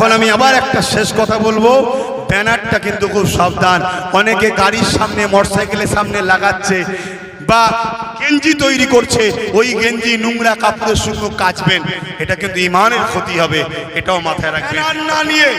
এখন আমি আবার একটা শেষ কথা বলব। ব্যানারটা কিন্তু খুব সাবধান। অনেকে গাড়ির সামনে, মোটরসাইকেলের সামনে লাগাচ্ছে। বা গেঞ্জি তৈরি করছে, ওই গেঞ্জি নোংরা কাপড়ের সঙ্গে কাচবেন। এটা কিন্তু ইমানের ক্ষতি হবে, এটাও মাথায় রাখবেন। না নিয়ে,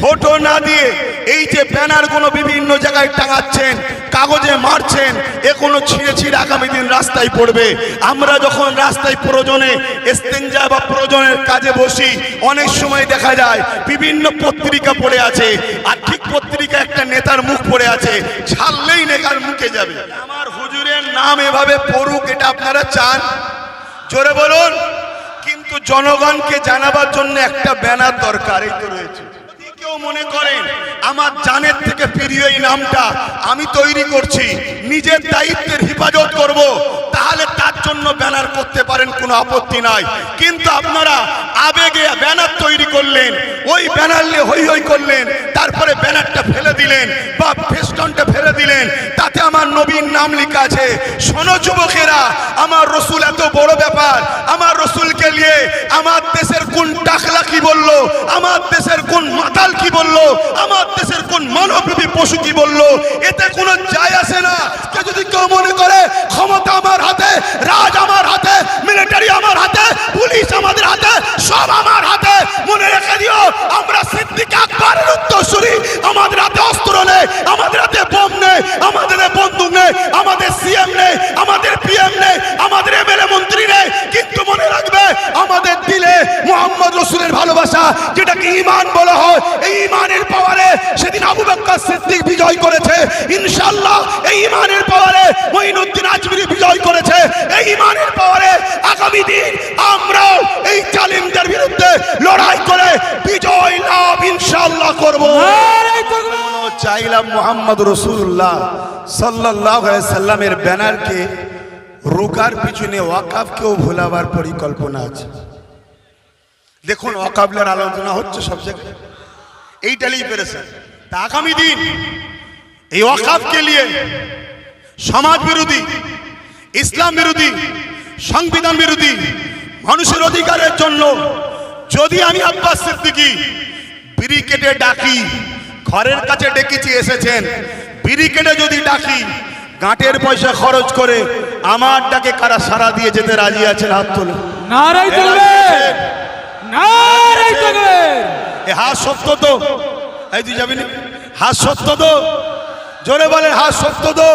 ফটো না দিয়ে, এই যে ব্যানার কোনো বিভিন্ন জায়গায় টাঙাচ্ছেন, কাগজে মারছেন, এ কোনো ছিঁড়ে ছিঁড়ে আগামী দিন রাস্তায় পড়বে। আমরা যখন রাস্তায় প্রয়োজনে এস্তেঞ্জা বা প্রয়োজনের কাজে বসি, অনেক সময় দেখা যায়, বিভিন্ন পত্রিকা পড়ে আছে, আর ঠিক পত্রিকা একটা নেতার মুখ পড়ে আছে, ছাড়লেই নেতার মুখে যাবে। আমার নাম এভাবে পড়ুক, এটা আপনারা চান? জোরে বলুন। কিন্তু জনগণকে জানাবার জন্য একটা ব্যানার দরকার, এই তো রয়েছে। মনে করেন আমার জানের থেকে প্রিয় এই নামটা আমি তৈরি করছি, নিজের দায়িত্বের হেফাজত করব জন্য ব্যানার করতে পারেন, কোনো আপত্তি নাই। কিন্তু আপনারা আবেগে ব্যানার তৈরি করলেন, ওই ব্যানার নিয়ে হই হই করলেন, তারপরে ব্যানারটা ফেলে দিলেন বা ফেস্টনটা ফেলে দিলেন। তাতে আমার নবীর নাম লেখা আছে, শোনো যুবকেরা, আমার রসুল এত বড় ব্যাপার, আমার রসুলকে নিয়ে আমার দেশের কোন টাকলা কি বলল, আমার দেশের কোন মাতাল কি বলল, আমার দেশের কোন মানবরূপী পশু কি বলল? এতে কোনো যায় আসে না। কে যদি কেউ মনে করে, ক্ষমতা আমার হাতে, রাজ আমার হাতে মিলিটারি আমার হাতে পুলিশ আমাদের হাতে, সব আমার হাতে, মনে রেখে দিও, আমরা সিদ্দিক আকবরের উত্তরসূরি। আমাদের হাতে অস্ত্র নেই, আমাদের হাতে বোম নেই, আমাদের বন্দুক নেই, আমাদের সিএম নেই, আমাদের পিএম নেই, আমাদের এমএলএ মন্ত্রী নেই। কিন্তু মনে রাখবে, আমাদের মোহাম্মদ রসুলের ভালোবাসা, যেটাকে ইমান বলা হয়, এই ইমানের পাওয়ারে সেদিন আবু বকর সিদ্দিক বিজয় করেছে। ইনশাআল্লাহ এই ইমানের পাওয়ারে মঈনুদ্দিন আজমিরি বিজয় করেছে। এই ইমানের পাওয়ারে আগামী দিন আমরাও এই জালিমদের বিরুদ্ধে লড়াই করে বিজয় লাভ ইনশাল্লাহ করব। চাইলাম মোহাম্মদ রসুল্লাহ সাল্লাহ সাল্লামের ব্যানারকে রোকার পিছনে ওয়াকাফকেও ভোলাবার পরিকল্পনা আছে। দেখুন ওয়াকাবলার আলোচনা হচ্ছে সব জায়গায়। এইটালেই পেরেছেন। তা আগামী দিন এই ওয়াকাফকে নিয়ে সমাজ বিরোধী ইসলাম বিরোধী সংবিধান বিরোধী মানুষের অধিকারের জন্য যদি আমি আব্বাস সিদ্দিকি ব্রিকেটে ডাকি ঘরের কাছে ডেকেছি এসেছেন। ব্রিকেটে যদি ডাকি গাঁটের পয়সা খরচ করে আমার ডাকে কারা সারা দিয়ে যেতে রাজি আছেন? হাত তুলে। নারাই তাকবীর হাত সত্য জোরে বলেন হাত সত্য তো।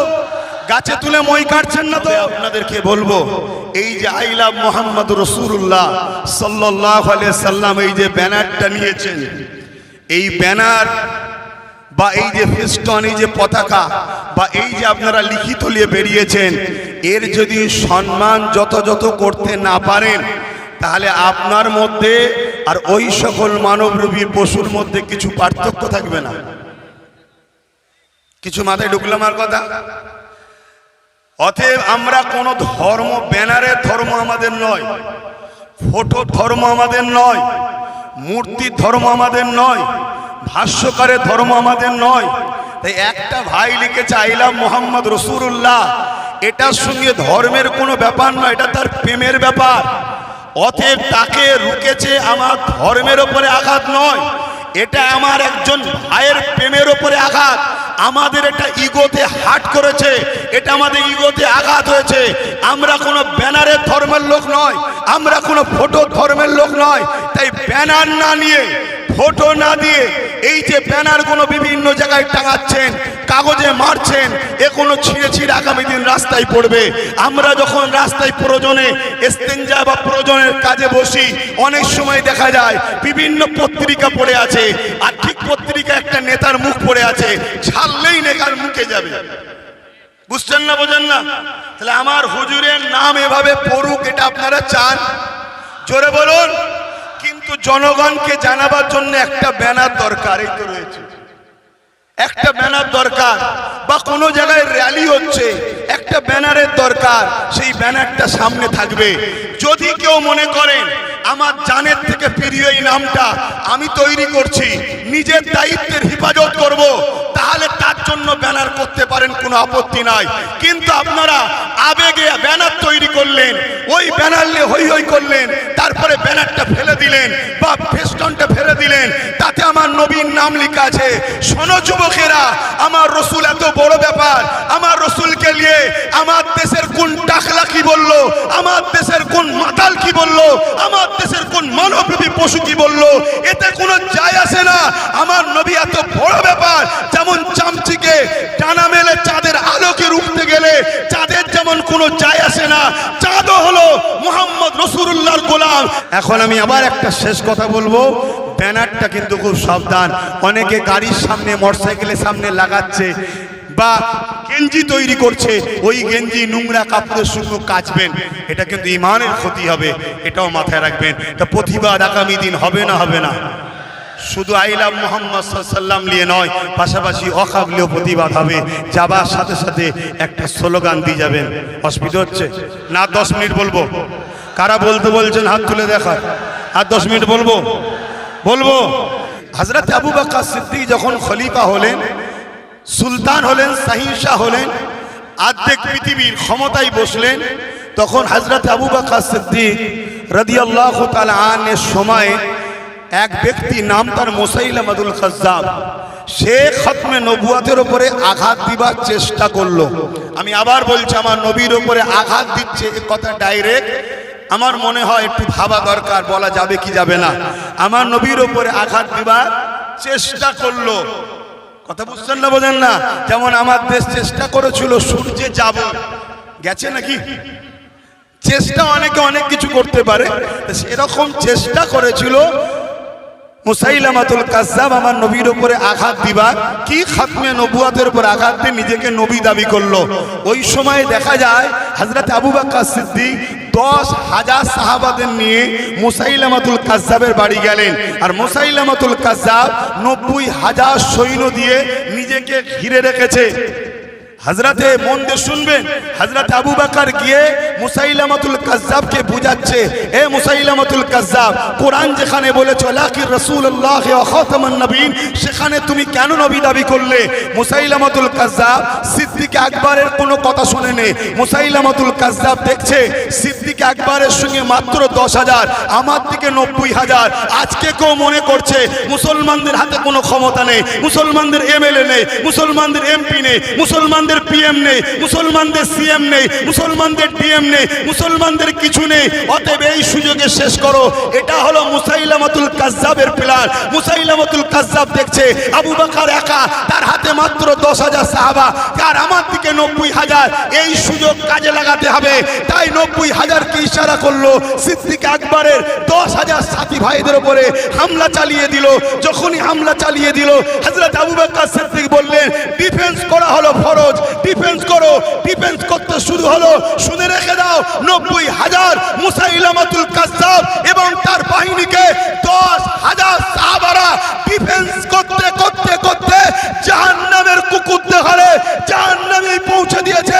গাছে তুলে মই কাটছেন না তো? আপনাদেরকে বলব, এই যে আই লাভ মোহাম্মদ রসুল্লাহ সাল্লাহ সাল্লাম, এই যে ব্যানারটা নিয়েছেন, এই ব্যানার বা এই যে ফেস্টন, এই যে পতাকা, বা এই যে আপনারা লিখিত নিয়ে বেরিয়েছেন, এর যদি সম্মান যথাযথ করতে না পারেন তাহলে আপনার মধ্যে আর ওই সকল মানবরূপী পশুর মধ্যে কিছু পার্থক্য থাকবে না। কিছু মাথায় ঢুকলো আমার কথা? অতএব আমরা কোন ধর্ম, ব্যানারের ধর্ম আমাদের নয়, ফটো ধর্ম আমাদের নয়, মূর্তি ধর্ম আমাদের নয়, ভাষ্যকারের ধর্ম আমাদের নয়। তাই একটা ভাই লিখেছে আইলাম মোহাম্মদ রসুরুল্লাহ এটার সঙ্গে ধর্মের কোনো ব্যাপার নয়, এটা তার প্রেমের ব্যাপার। অতএব তাকে রুকেছে আমার ধর্মের ওপরে আঘাত নয়। এটা আমার একজন ভাইয়ের প্রেমের ওপরে আঘাত। আমাদের এটা ইগোতে হাট করেছে। এটা আমাদের ইগোতে আঘাত হয়েছে। আমরা কোনো ব্যানারের ধর্মের লোক নয়। আমরা কোনো ফটো ধর্মের লোক নয়। তাই ব্যানার না নিয়ে ফটো না দিয়ে এই যে ব্যানারগুলো বিভিন্ন জায়গায় টাঙাচ্ছেন, কাগজে মারছেন, এ কোনো ছিঁড়ে ছিঁড়ে আগামী দিন রাস্তায় পড়বে। আমরা যখন রাস্তায় প্রয়োজনে এস্তেঞ্জা বা প্রয়োজনের কাজে বসি, অনেক সময় দেখা যায় বিভিন্ন পত্রিকা পড়ে আছে, আর ঠিক পত্রিকা একটা নেতার মুখ পড়ে আছে, ছাড়লেই নেতার মুখে যাবে। বুঝছেন না, বোঝেন না? তাহলে আমার হুজুরের নাম এভাবে পড়ুক, এটা আপনারা চান? জোরে বলুন। কিন্তু জনগণকে জানাবার জন্য একটা ব্যানার দরকার, এই তো রয়েছে। একটা ব্যানার দরকার, বা কোনো জায়গায় র্যালি হচ্ছে, একটা ব্যানারের দরকার, সেই ব্যানারটা সামনে থাকবে। যদি কেউ মনে করেন, আমার জানের থেকে প্রিয় এই নামটা আমি তৈরি করছি নিজের দায়িত্বের হেফাজত করব, তাহলে তার জন্য ব্যানার করতে পারেন, কোনো আপত্তি নাই। কিন্তু আপনারা আবেগে ব্যানার তৈরি করলেন, ওই ব্যানার নিয়ে হই হই করলেন, তারপরে ব্যানারটা ফেলে দিলেন বা ফেস্টনটা ফেলে দিলেন, তাতে আমার নবীর নাম লেখা আছে, শোনো যুবকেরা, আমার রসুল এত বড় ব্যাপার, আমার রসুলকে নিয়ে আমার দেশের কোন টাকলা কি বলল, আমার দেশের কোন কি বলল? আমার দেশের কোন মানবরূপী পশু কি বলল? এতে কোনো যায় আসে না। আমার নবী এত বড় ব্যাপার, যেমন চামচিকে টানা মেলে চাঁদের আলোকে রুখতে গেলে চাঁদের যেমন কোনো যায় আসে না, চাঁদও হলো মোহাম্মদ রসুল্লাহর গোলাম। এখন আমি আবার একটা শেষ কথা বলব। ব্যানারটা কিন্তু খুব সাবধান। অনেকে গাড়ির সামনে, মোটরসাইকেলের সামনে লাগাচ্ছে। বা গেঞ্জি তৈরি করছে, ওই গেঞ্জি নোংরা কাপড়ের সঙ্গে কাচবেন। এটা কিন্তু ইমানের ক্ষতি হবে, এটাও মাথায় রাখবেন। তা প্রতিবাদ আগামী দিন হবে না হবে না। শুধু আইলাম মোহাম্মদ সাল্লাম নিয়ে নয়, পাশাপাশি অকাবলীয় প্রতিবাদ হবে। যাবার সাথে সাথে একটা স্লোগান দিয়ে যাবেন। অসুবিধা হচ্ছে? না, দশ মিনিট বলব। কারা বলতে বলছেন? হাত তুলে দেখা আর দশ মিনিট বলব? বলব? হজরত আবু বাক্কা সিদ্দিক যখন খলিফা হলেন সুলতান হলেন সাহিংসা হলেন, আর্ধেক পৃথিবীর ক্ষমতায় বসলেন, তখন হজরত আবু বাক্কা সিদ্দিক রদিয়াল্লাহ তাআলা আনের সময় এক ব্যক্তি নাম তার মোসাইলামাদুল খাজ্জাব, সে খতমে নবুয়াতের ওপরে আঘাত দিবার চেষ্টা করল। আমি আবার বলছি, আমার নবীর ওপরে আঘাত দিচ্ছে, এ কথা ডাইরেক্ট আমার মনে হয় একটু ভাবা দরকার, বলা যাবে কি যাবে না। আমার নবীর ওপরে আঘাত দিবার চেষ্টা করল। কথা বুঝছেন না, বোঝেন না? যেমন আমার দেশ চেষ্টা করেছিল সূর্যে যাব। গেছে নাকি? চেষ্টা অনেকে অনেক কিছু করতে পারে। তা সেরকম চেষ্টা করেছিল মুসাইলামাতুল কাজ্জাব, আমার নবীর উপরে আঘাত দিবার কি খাতমে নবুয়াতের উপর আঘাত দিয়ে নিজেকে নবী দাবি করল? ওই সময় দেখা যায় হজরত আবু সিদ্দিক দশ হাজার সাহাবাদের নিয়ে মুসাইলামাতুল কাজাবের বাড়ি গেলেন। আর মুসাইলামাতুল কাজাব নব্বই হাজার সৈন্য দিয়ে নিজেকে ঘিরে রেখেছে। হাজরাতে মন দিয়ে শুনবেন হাজরাত আবু বাকার গিয়ে মুসাইলামাতুল কাজ্জাবকে বুঝাচ্ছে, এ মুসাইলামাতুল কাজ্জাব, কোরআন যেখানে বলেছে লাকির রাসূলুল্লাহ ওয়া খাতামান নবীন সেখানে তুমি কেন নবী দাবি করলে? মুসাইলামাতুল কাজ্জাব সিদ্দিক আকবরের কোনো কথা শুনেনি। মুসাইলামাতুল কাজ্জাব দেখছে, সিদ্দিক আকবরের সঙ্গে মাত্র দশ হাজার, আমার দিকে নব্বই হাজার। আজকে কেউ মনে করছে, মুসলমানদের হাতে কোনো ক্ষমতা নেই, মুসলমানদের এমএলএ নেই, মুসলমানদের এমপি নেই, মুসলমানদের পিএম নেই, মুসলমানদের সিএম নেই, মুসলমানদের ডিএম নেই, মুসলমানদের কিছু নেই। অতএব এই সুযোগে শেষ করো। এটা হলো মুসাইলামাতুল কাজ্জাবের প্ল্যান মুসাইলামাতুল কাজ্জাব দেখছে, আবু বকর একা, তার হাতে মাত্র দশ হাজার সাহাবা, আর আমার দিকে নব্বই হাজার। এই সুযোগ কাজে লাগাতে হবে। তাই নব্বই হাজারকে ইশারা করল সিদ্দিক আকবরের দশ হাজার সাথী ভাইদের উপরে হামলা চালিয়ে দিল। যখনই হামলা চালিয়ে দিল হজরত আবু বকর সিদ্দিক বললেন ডিফেন্স করা হলো ফরজ ডিফেন্স করো ডিফেন্স করতে শুরু হলো। শুনে রেখে দাও, নব্বই হাজার মুসাইলামাতুল কাজ্জাব এবং তার বাহিনীকে দশ হাজার সাহাবারা ডিফেন্স করতে করতে করতে জাহান নামের কুকুর দেখালে জাহান্নামে পৌঁছে দিয়েছে।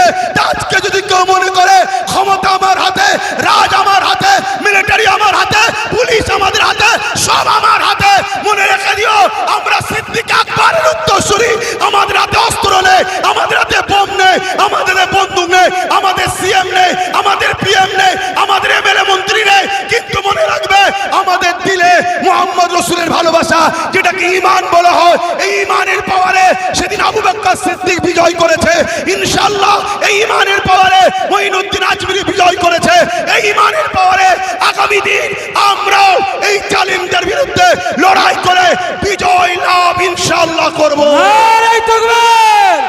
আজকে যদি কেউ মনে করে, ক্ষমতা আমার হাতে, রাজ আমার হাতে মিলিটারি আমার হাতে, পুলিশ আমাদের হাতে, সব আমার হাতে। মনে রেখে দিও, আমরা সিদ্দিক আকবরের উত্তরসূরি আমাদের হাতে অস্ত্র নেই, আমাদের হাতে বোম নেই, আমাদের বন্দুক নেই, আমাদের সিএম নেই, আমাদের পিএম নেই, আমাদের এমএলএ মন্ত্রী নেই। কিন্তু মনে রাখবে, আমাদের দিলে মোহাম্মদ রসুলের ভালোবাসা, যেটাকে ইমান বলা হয়, এই ইমানের পাওয়ারে সেদিন আবু বকর সিদ্দিক বিজয় করেছে। ইনশাআল্লাহ, এই ইমানের পাওয়ারে মঈনুদ্দিন আজমিরি বিজয় করেছে। এই ইমানের পাওয়ারে আগামী দিন আমরাও এই জালিমদের বিরুদ্ধে লড়াই করে বিজয় লাভ ইনশাআল্লাহ করব নারাই তকবীর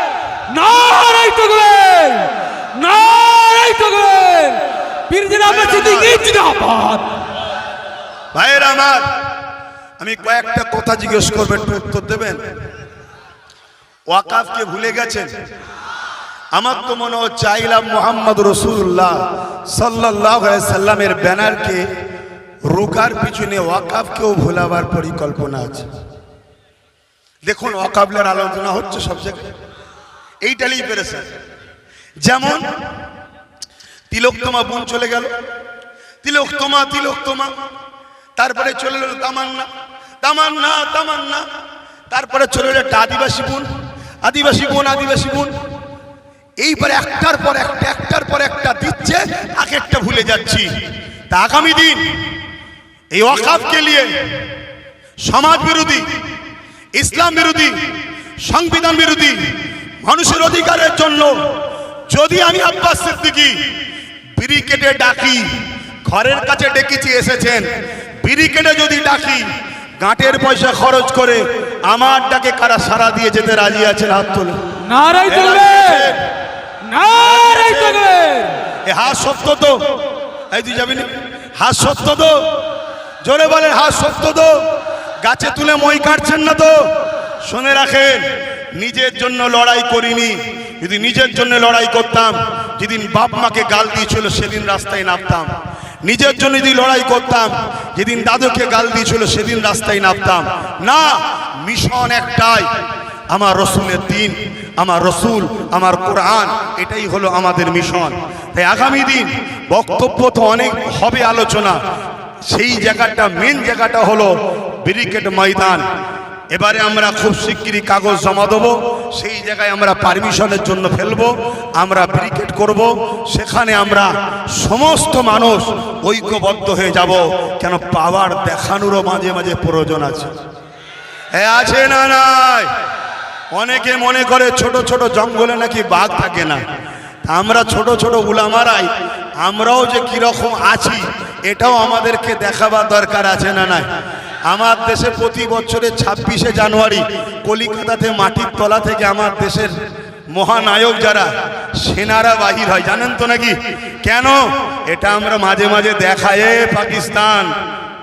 নারাই তকবীর নারাই তকবীর পীর জনাব সিদ্দিকী জিন্দাবাদ ভাইয়ের আমার আমি কয়েকটা কথা জিজ্ঞেস করব একটু উত্তর দেবেন? ওয়াকাফকে ভুলে গেছেন? আমার তো মনে হচ্ছে আইলাম মোহাম্মদ রসুল্লাহ সাল্লাহ সাল্লামের ব্যানারকে রুকার পিছনে ওয়াকাফকেও ভোলাবার পরিকল্পনা আছে। দেখুন ওয়াকাবলের আলোচনা হচ্ছে সব জায়গায়। এইটালেই পেরেছে যেমন তিলোত্তমা বোন চলে গেল। তিলোত্তমা তিলোত্তমা তারপরে চলে এলো তামান্না। তামান্না তামান্না। তারপরে চলে এলো একটা আদিবাসী বোন আদিবাসী বোন আদিবাসী বোন। এইবারে একটার পর একটা, একটার পর একটা দিচ্ছে এক একটা ভুলে যাচ্ছি। তা আগামী দিন এই ওয়াকাফকে নিয়ে সমাজ বিরোধী, ইসলাম বিরোধী, সংবিধান বিরোধী, মানুষের অধিকারের জন্য যদি আমি আব্বাস সিদ্দিকি ব্রিকেটে ডাকি, ঘরের কাছে ডেকেছি, এসেছেন। ব্রিকেটে যদি ডাকি গাঁটের পয়সা খরচ করে আমার ডাকে কারা সারা দিয়ে যেতে রাজি আছেন হাত তুলে? নারাই তকবীর এ হাত সত্য তো? এই তুই যাবি না? হাত সত্য তো? জোরে বলে হাত সত্য তো? গাছে তুলে মই কাটছেন না তো? শুনে রাখেন নিজের জন্য লড়াই করিনি। যদি নিজের জন্য লড়াই করতাম যেদিন বাপ মাকে গাল দিয়েছিল সেদিন রাস্তায় নামতাম। নিজের জন্য যদি লড়াই করতাম, যেদিন দাদুকে গাল দিয়েছিল সেদিন রাস্তায় নামতাম। না, মিশন একটাই। আমার রসুলের দিন, আমার রসুল, আমার কোরআন, এটাই হলো আমাদের মিশন। তাই আগামী দিন বক্তব্য তো অনেক হবে আলোচনা। সেই জায়গাটা মেন জায়গাটা হলো ব্রিকেট ময়দান। এবারে আমরা খুব শিগগিরই কাগজ জমা দেবো, সেই জায়গায় আমরা পারমিশনের জন্য ফেলব, আমরা ব্রিকেট করব, সেখানে আমরা সমস্ত মানুষ ঐক্যবদ্ধ হয়ে যাব। কেন পাওয়ার দেখানোরও মাঝে মাঝে প্রয়োজন আছে। এ আছে না নাই? অনেকে মনে করে ছোট ছোট জঙ্গলে নাকি বাঘ থাকে না। আমরা ছোট ছোট উলামারাই, আমরাও যে কীরকম আছি, এটাও আমাদেরকে দেখাবার দরকার আছে না নাই? আমার দেশে প্রতি বছরে ছাব্বিশে জানুয়ারি কলিকাতাতে মাটির তলা থেকে আমার দেশের মহানায়ক যারা, সেনারা বাহির হয়। জানেন তো নাকি? কেন? এটা আমরা মাঝে মাঝে দেখায় পাকিস্তান।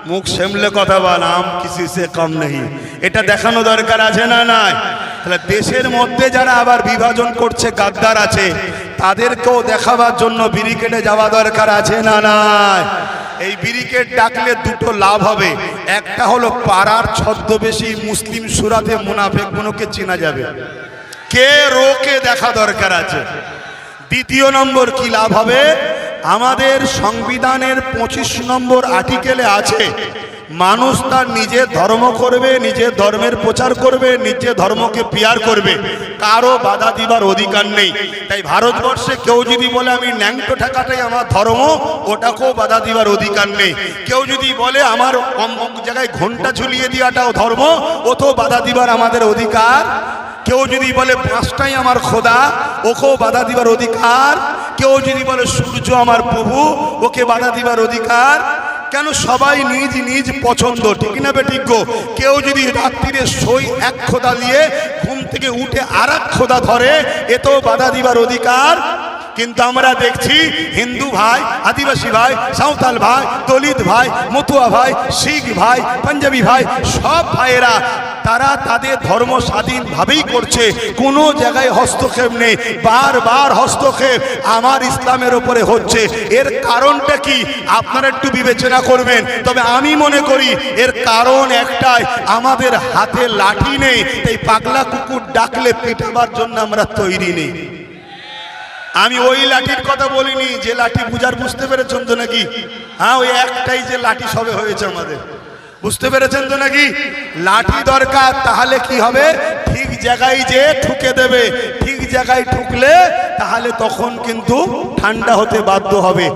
মুখ সেমলে কথা বল, আম কিসি সে কম নেই। এটা দেখানো দরকার আছে না নাই? তাহলে দেশের মধ্যে যারা আবার বিভাজন করছে, গাদ্দার আছে, তাদেরকেও দেখাবার জন্য ব্রিকেটে যাওয়া দরকার আছে না নাই? এই ব্রিকেট ডাকলে দুটো লাভ হবে। একটা হলো পাড়ার ছদ্মবেশী মুসলিম সুরাতে মুনাফেকগুলোকে চেনা যাবে। কে রোকে দেখা দরকার আছে। দ্বিতীয় নম্বর কি লাভ হবে? আমাদের সংবিধানের পঁচিশ নম্বর আর্টিকেলে আছে মানুষ তার নিজের ধর্ম করবে নিজের ধর্মের প্রচার করবে নিজের ধর্মকে পিয়ার করবে। কারও বাধা দিবার অধিকার নেই। তাই ভারতবর্ষে কেউ যদি বলে, আমি ন্যাংটো ঠাকাটাই আমার ধর্ম, ওটাকেও বাধা দিবার অধিকার নেই। কেউ যদি বলে, আমার অমুক জায়গায় ঘণ্টা ঝুলিয়ে দেওয়াটাও ধর্ম, ওতেও বাধা দিবার আমাদের অধিকার। কেউ যদি বলে, পাঁচটাই আমার খোদা, ওকেও বাধা দিবার অধিকার। কেউ যদি বলে, সূর্য আমার প্রভু, ওকে বাধা দিবার অধিকার। কেন সবাই নিজ নিজ পছন্দ? ঠিক না গো? কেউ যদি রাত্রিরে সই এক খোদা দিয়ে ঘুম থেকে উঠে আর এক খোদা ধরে এতেও বাধা দিবার অধিকার। কিন্তু আমরা দেখছি হিন্দু ভাই, আদিবাসী ভাই, সাঁওতাল ভাই, দলিত ভাই, মতুয়া ভাই, শিখ ভাই, পাঞ্জাবি ভাই, সব ভাইয়েরা তারা তাদের ধর্ম স্বাধীনভাবেই করছে। কোনো জায়গায় হস্তক্ষেপ নেই। বারবার হস্তক্ষেপ আমার ইসলামের ওপরে হচ্ছে। এর কারণটা কি? আপনারা একটু বিবেচনা করবেন। তবে আমি মনে করি, এর কারণ একটাই, আমাদের হাতে লাঠি নেই, তাই পাগলা কুকুর ডাকলে পেটাবার জন্য আমরা তৈরি নেই। আমি ওই লাঠির কথা বলিনি, যে লাঠি বুঝার বুঝতে পেরেছেন তো নাকি? হ্যাঁ ওই একটাই যে লাঠি সবে হয়েছে আমাদের। বুঝতে পেরেছেন তো নাকি? লাঠি দরকার, তাহলে কি হবে? ঠিক জায়গায় যে ঠুকে দেবে। ঠিক জায়গায় ঠুকলে তাহলে তখন কিন্তু ঠান্ডা হতে বাধ্য হবে।